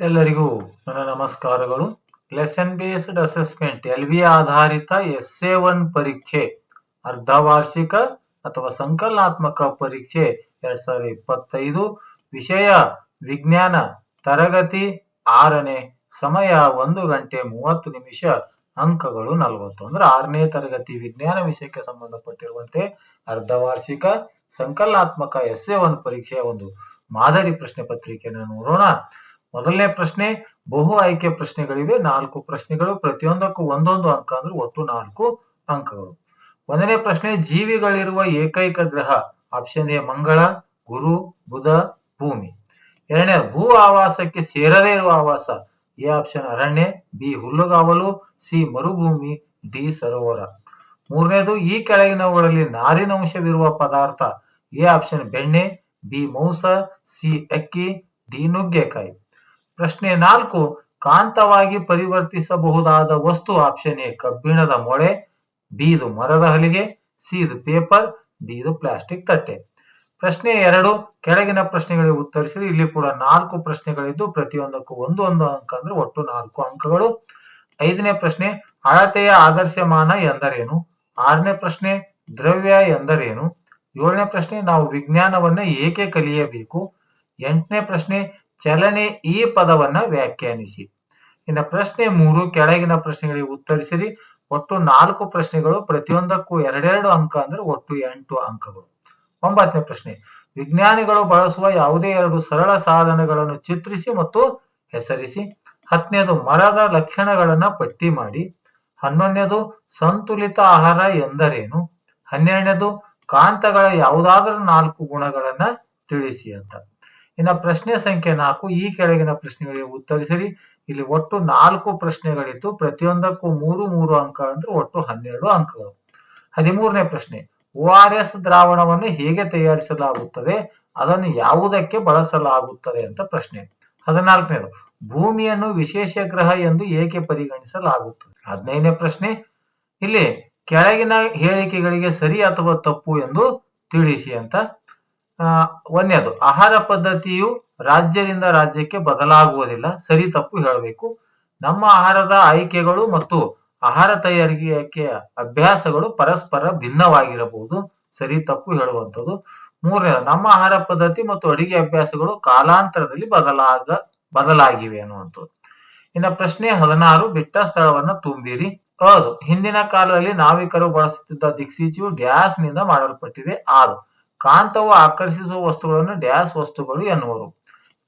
ಎಲ್ಲರಿಗೂ ನನ್ನ ನಮಸ್ಕಾರಗಳು. Lesson based assessment L V ಆಧಾರಿತ ಎಸ್ ಎ ಒನ್ ಪರೀಕ್ಷೆ, ಅರ್ಧವಾರ್ಷಿಕ ಅಥವಾ ಸಂಕಲನಾತ್ಮಕ ಪರೀಕ್ಷೆ, ಎರಡ್ ಸಾವಿರದ ಇಪ್ಪತ್ತೈದು. ವಿಷಯ, ವಿಜ್ಞಾನ, ತರಗತಿ, ಆರನೇ ಸಮಯ, ಒಂದು ಗಂಟೆ ಮೂವತ್ತು ನಿಮಿಷ, ಅಂಕಗಳು ನಲವತ್ತು ಅಂದ್ರೆ ಆರನೇ ತರಗತಿ ವಿಜ್ಞಾನ ವಿಷಯಕ್ಕೆ ಸಂಬಂಧಪಟ್ಟಿರುವಂತೆ ಅರ್ಧವಾರ್ಷಿಕ, ಸಂಕಲನಾತ್ಮಕ ಎಸ್ ಎ ಒನ್ ಪರೀಕ್ಷೆಯ ಒಂದು ಮಾದರಿ ಪ್ರಶ್ನೆ ಪತ್ರಿಕೆಯನ್ನು ನೋಡೋಣ. ಮೊದಲನೇ ಪ್ರಶ್ನೆ, ಬಹು ಆಯ್ಕೆ ಪ್ರಶ್ನೆಗಳಿವೆ. ನಾಲ್ಕು ಪ್ರಶ್ನೆಗಳು, ಪ್ರತಿಯೊಂದಕ್ಕೂ ಒಂದೊಂದು ಅಂಕ ಅಂದ್ರೆ ಒಟ್ಟು ನಾಲ್ಕು ಅಂಕಗಳು. ಒಂದನೇ ಪ್ರಶ್ನೆ, ಜೀವಿಗಳಿರುವ ಏಕೈಕ ಗ್ರಹ ಆಪ್ಷನ್ ಎ ಮಂಗಳ, ಗುರು, ಬುಧ, ಭೂಮಿ. ಎರಡನೇ, ಭೂ ಆವಾಸಕ್ಕೆ ಸೇರದೇ ಇರುವ ಆವಾಸ, ಎ ಆಪ್ಷನ್ ಅರಣ್ಯ, ಬಿ ಹುಲ್ಲುಗಾವಲು, ಸಿ ಮರುಭೂಮಿ, ಡಿ ಸರೋವರ. ಮೂರನೇದು, ಈ ಕೆಳಗಿನವುಗಳಲ್ಲಿ ನಾರಿನ ಅಂಶವಿರುವ ಪದಾರ್ಥ, ಎ ಆಪ್ಷನ್ ಬೆಣ್ಣೆ, ಬಿ ಮೌಸ, ಸಿ ಅಕ್ಕಿ, ಡಿ ನುಗ್ಗೆಕಾಯಿ. ಪ್ರಶ್ನೆ ನಾಲ್ಕು, ಕಾಂತವಾಗಿ ಪರಿವರ್ತಿಸಬಹುದಾದ ವಸ್ತು ಆಪ್ಷನ್ ಎ, ಕಬ್ಬಿಣದ ಮೊಳೆ ಬಿ ಮರದ ಹಲಿಗೆ ಸಿ ಇದು ಪೇಪರ್ ಡಿ ಪ್ಲಾಸ್ಟಿಕ್ ತಟ್ಟೆ. ಪ್ರಶ್ನೆ ಎರಡು, ಕೆಳಗಿನ ಪ್ರಶ್ನೆಗಳಿಗೆ ಉತ್ತರಿಸಿದ್ರೆ ಇಲ್ಲಿ ಕೂಡ ನಾಲ್ಕು ಪ್ರಶ್ನೆಗಳಿದ್ದು, ಪ್ರತಿಯೊಂದಕ್ಕೂ ಒಂದು ಒಂದು ಅಂಕ ಅಂದ್ರೆ ಒಟ್ಟು ನಾಲ್ಕು ಅಂಕಗಳು. ಐದನೇ ಪ್ರಶ್ನೆ, ಅಳತೆಯ ಆದರ್ಶಮಾನ ಎಂದರೇನು? ಆರನೇ ಪ್ರಶ್ನೆ, ದ್ರವ್ಯ ಎಂದರೇನು? ಏಳನೇ ಪ್ರಶ್ನೆ, ನಾವು ವಿಜ್ಞಾನವನ್ನ ಏಕೆ ಕಲಿಯಬೇಕು? ಎಂಟನೇ ಪ್ರಶ್ನೆ ಚಲನೆ ಈ ಪದವನ್ನ ವ್ಯಾಖ್ಯಾನಿಸಿ. ಇನ್ನು ಪ್ರಶ್ನೆ ಮೂರು, ಕೆಳಗಿನ ಪ್ರಶ್ನೆಗಳಿಗೆ ಉತ್ತರಿಸಿರಿ. ಒಟ್ಟು ನಾಲ್ಕು ಪ್ರಶ್ನೆಗಳು, ಪ್ರತಿಯೊಂದಕ್ಕೂ ಎರಡೆರಡು ಅಂಕ ಅಂದ್ರೆ ಒಟ್ಟು ಎಂಟು ಅಂಕಗಳು. ಒಂಬತ್ತನೇ ಪ್ರಶ್ನೆ, ವಿಜ್ಞಾನಿಗಳು ಬಳಸುವ ಯಾವುದೇ ಎರಡು ಸರಳ ಸಾಧನಗಳನ್ನು ಚಿತ್ರಿಸಿ ಮತ್ತು ಹೆಸರಿಸಿ. ಹತ್ತನೇದು, ಮರದ ಲಕ್ಷಣಗಳನ್ನ ಪಟ್ಟಿ ಮಾಡಿ. ಹನ್ನೊಂದನೇದು, ಸಂತುಲಿತ ಆಹಾರ ಎಂದರೇನು? ಹನ್ನೆರಡನೇದು, ಕಾಂತಗಳ ಯಾವುದಾದರೂ ನಾಲ್ಕು ಗುಣಗಳನ್ನ ತಿಳಿಸಿ ಅಂತ. ಇನ್ನ ಪ್ರಶ್ನೆ ಸಂಖ್ಯೆ ನಾಲ್ಕು, ಈ ಕೆಳಗಿನ ಪ್ರಶ್ನೆಗಳಿಗೆ ಉತ್ತರಿಸಿರಿ. ಇಲ್ಲಿ ಒಟ್ಟು ನಾಲ್ಕು ಪ್ರಶ್ನೆಗಳಿತ್ತು. ಪ್ರತಿಯೊಂದಕ್ಕೂ ಮೂರು ಮೂರು ಅಂಕ ಅಂದ್ರೆ ಒಟ್ಟು ಹನ್ನೆರಡು ಅಂಕಗಳು. ಹದಿಮೂರನೇ ಪ್ರಶ್ನೆ, ಓ ಆರ್ ಎಸ್ ದ್ರಾವಣವನ್ನು ಹೇಗೆ ತಯಾರಿಸಲಾಗುತ್ತದೆ? ಅದನ್ನು ಯಾವುದಕ್ಕೆ ಬಳಸಲಾಗುತ್ತದೆ ಅಂತ ಪ್ರಶ್ನೆ. ಹದಿನಾಲ್ಕನೇದು, ಭೂಮಿಯನ್ನು ವಿಶೇಷ ಗ್ರಹ ಎಂದು ಏಕೆ ಪರಿಗಣಿಸಲಾಗುತ್ತದೆ? ಹದಿನೈದನೇ ಪ್ರಶ್ನೆ, ಇಲ್ಲಿ ಕೆಳಗಿನ ಹೇಳಿಕೆಗಳಿಗೆ ಸರಿ ಅಥವಾ ತಪ್ಪು ಎಂದು ತಿಳಿಸಿ ಅಂತ ಒಂದನೇದು ಆಹಾರ ಪದ್ಧತಿಯು ರಾಜ್ಯದಿಂದ ರಾಜ್ಯಕ್ಕೆ ಬದಲಾಗುವುದಿಲ್ಲ. ಸರಿ ತಪ್ಪು ಹೇಳಬೇಕು. ನಮ್ಮ ಆಹಾರದ ಆಯ್ಕೆಗಳು ಮತ್ತು ಆಹಾರ ತಯಾರಿಕೆಯ ಅಭ್ಯಾಸಗಳು ಪರಸ್ಪರ ಭಿನ್ನವಾಗಿರಬಹುದು. ಸರಿ ತಪ್ಪು ಹೇಳುವಂಥದ್ದು. ಮೂರನೇ, ನಮ್ಮ ಆಹಾರ ಪದ್ಧತಿ ಮತ್ತು ಅಡಿಗೆ ಅಭ್ಯಾಸಗಳು ಕಾಲಾಂತರದಲ್ಲಿ ಬದಲಾಗ, ಬದಲಾಗಿವೆ ಅನ್ನುವಂಥದ್ದು. ಇನ್ನ ಪ್ರಶ್ನೆ ಹದಿನಾರು, ಬಿಟ್ಟ ಸ್ಥಳವನ್ನ ತುಂಬಿರಿ. ಹೌದು, ಹಿಂದಿನ ಕಾಲದಲ್ಲಿ ನಾವಿಕರು ಬಳಸುತ್ತಿದ್ದ ದಿಕ್ಸೂಚಿಯು ಡ್ಯಾಸ್ನಿಂದ ಮಾಡಲ್ಪಟ್ಟಿದೆ. ಆದು ಕಾಂತವು ಆಕರ್ಷಿಸುವ ವಸ್ತುಗಳನ್ನು ಡ್ಯಾಸ್ ವಸ್ತುಗಳು ಎನ್ನುವರು.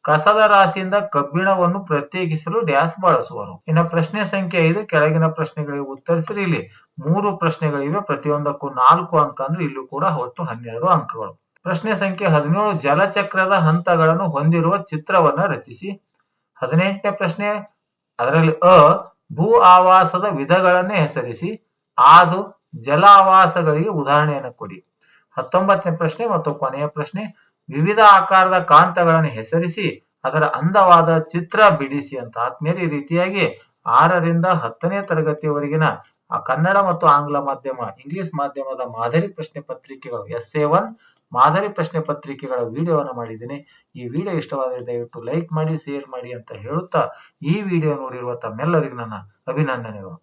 ಕಸದ ರಾಶಿಯಿಂದ ಕಬ್ಬಿಣವನ್ನು ಪ್ರತ್ಯೇಕಿಸಲು ಡ್ಯಾಸ್ ಬಳಸುವರು. ಇನ್ನು ಪ್ರಶ್ನೆ ಸಂಖ್ಯೆ ಐದು, ಕೆಳಗಿನ ಪ್ರಶ್ನೆಗಳಿಗೆ ಉತ್ತರಿಸಿರಿ. ಇಲ್ಲಿ ಮೂರು ಪ್ರಶ್ನೆಗಳಿವೆ, ಪ್ರತಿಯೊಂದಕ್ಕೂ ನಾಲ್ಕು ಅಂಕ ಅಂದ್ರೆ ಇಲ್ಲೂ ಕೂಡ ಒಟ್ಟು ಹನ್ನೆರಡು ಅಂಕಗಳು. ಪ್ರಶ್ನೆ ಸಂಖ್ಯೆ ಹದಿನೇಳು, ಜಲಚಕ್ರದ ಹಂತಗಳನ್ನು ಹೊಂದಿರುವ ಚಿತ್ರವನ್ನ ರಚಿಸಿ. ಹದಿನೆಂಟನೇ ಪ್ರಶ್ನೆ, ಅದರಲ್ಲಿ ಅ, ಭೂ ಆವಾಸದ ವಿಧಗಳನ್ನೇ ಹೆಸರಿಸಿ. ಆದು ಜಲಾವಾಸಗಳಿಗೆ ಉದಾಹರಣೆಯನ್ನು ಕೊಡಿ. ಹತ್ತೊಂಬತ್ತನೇ ಪ್ರಶ್ನೆ ಮತ್ತು ಕೊನೆಯ ಪ್ರಶ್ನೆ, ವಿವಿಧ ಆಕಾರದ ಕಾಂತಗಳನ್ನು ಹೆಸರಿಸಿ ಅದರ ಅಂದವಾದ ಚಿತ್ರ ಬಿಡಿಸಿ ಅಂತ. ಆದ್ಮೇಲೆ ಈ ರೀತಿಯಾಗಿ ಆರರಿಂದ ಹತ್ತನೇ ತರಗತಿಯವರೆಗಿನ ಆ ಕನ್ನಡ ಮತ್ತು ಆಂಗ್ಲ ಮಾಧ್ಯಮ, ಇಂಗ್ಲಿಷ್ ಮಾಧ್ಯಮದ ಮಾದರಿ ಪ್ರಶ್ನೆ ಪತ್ರಿಕೆಗಳು ಎಸ್ ಎ ಒನ್ ಮಾದರಿ ಪ್ರಶ್ನೆ ಪತ್ರಿಕೆಗಳ ವಿಡಿಯೋವನ್ನು ಮಾಡಿದ್ದೀನಿ. ಈ ವಿಡಿಯೋ ಇಷ್ಟವಾದರೆ ದಯವಿಟ್ಟು ಲೈಕ್ ಮಾಡಿ, ಶೇರ್ ಮಾಡಿ ಅಂತ ಹೇಳುತ್ತಾ ಈ ವಿಡಿಯೋ ನೋಡಿರುವ ತಮ್ಮೆಲ್ಲರಿಗೂ ನನ್ನ ಅಭಿನಂದನೆಗಳು.